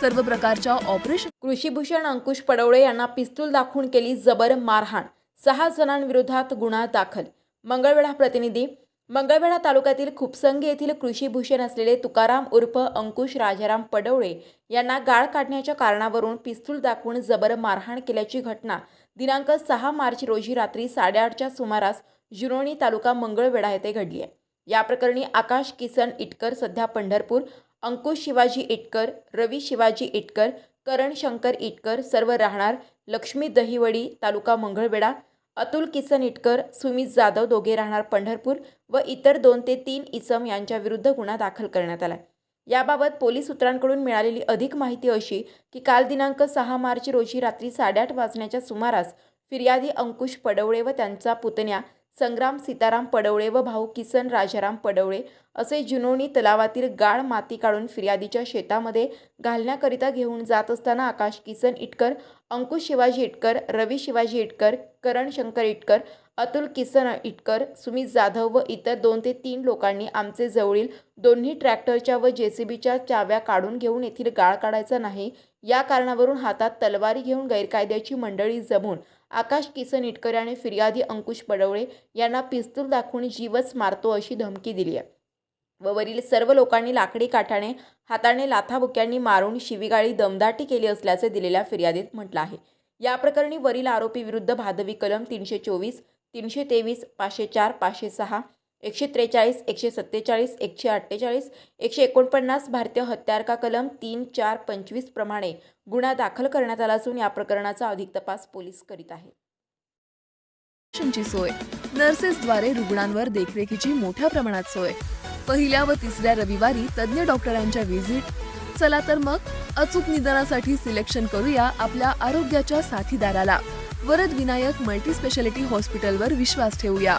सर्व प्रकारच्या ऑपरेशन कृषीभूषण अंकुश पडवळे यांना पिस्तूल दाखवून केली जबर मारहाण. सहा जणांविरोधात गुन्हा दाखल. मंगळवेढा प्रतिनिधी मंगळवेढा तालुक्यातील खुपसंगी येथील कृषीभूषण असलेले तुकाराम उर्फ अंकुश राजाराम पडवळे यांना गाळ काढण्याच्या कारणावरून पिस्तूल दाखवून जबर मारहाण केल्याची घटना दिनांक सहा मार्च रोजी रात्री साडेआठच्या सुमारास जुनोणी तालुका मंगळवेढा येथे घडली आहे. या प्रकरणी आकाश किसन इटकर सध्या पंढरपूर अंकुश शिवाजी इटकर रवी शिवाजी इटकर करण शंकर इटकर सर्व राहणार लक्ष्मी दहिवडी तालुका मंगळवेढा. अतुल किसन इटकर सुमित जाधव दोघे राहणार पंढरपूर व इतर दोन ते तीन इसम यांच्या विरुद्ध गुन्हा दाखल करण्यात आला. याबाबत पोलीस सूत्रांकडून मिळालेली अधिक माहिती अशी की काल दिनांक सहा मार्च रोजी रात्री साडेआठ वाजण्याच्या सुमारास फिर्यादी अंकुश पडवळे व त्यांचा पुतण्या संग्राम सीताराम पडवळे व भाऊ किसन राजाराम पडवळे असे जुनोनी तलावातील गाळ माती काढून फिर्यादीच्या शेतामध्ये घालण्याकरिता घेऊन जात असताना आकाश किसन इटकर अंकुश शिवाजी इटकर रवी शिवाजी इटकर करण शंकर इटकर अतुल किसन इटकर सुमित जाधव व इतर दोन ते तीन लोकांनी आमचे जवळील दोन्ही ट्रॅक्टरच्या व जेसीबीच्या चाव्या काढून घेऊन येथील गाळ काढायचा नाही. या कारणावरून हातात तलवारी घेऊन गैरकायद्याची मंडळी जमून आकाश किसन इटकर आणि फिर्यादी अंकुश पडवळे यांना पिस्तूल दाखवून जीवच मारतो अशी धमकी दिली आहे. व वरील सर्व लोकांनी लाकडी काठाने हाताने लाथाबुक्यांनी मारून शिवीगाळी दमदाटी केली असल्याचे दिलेल्या फिर्यादीत म्हटलं आहे. या प्रकरणी वरील आरोपी विरुद्ध भादवी कलम तीनशे चोवीस तीनशे तेवीस पाचशे चार पाचशे सहा एकशे त्रेचाळीस एकशे सत्तेचाळीस एकशे अठ्ठेचाळीस एकशे एकोणपन्नास भारतीय हत्यारका कलम तीन चार पंचवीस प्रमाणे गुन्हा दाखल करण्यात आला असून या प्रकरणाचा अधिक तपास पोलीस करीत आहेत. सोय. नर्सेसद्वारे रुग्णांवर देखरेखीची मोठ्या प्रमाणात सोय. पहिल्या व तिसऱ्या रविवारी तज्ज्ञ डॉक्टरांच्या व्हिजिट. चला तर मग अचूक निदानासाठी सिलेक्शन करूया आपल्या आरोग्याच्या साथीदाराला. वरद विनायक मल्टी स्पेशालिटी हॉस्पिटलवर विश्वास ठेवूया.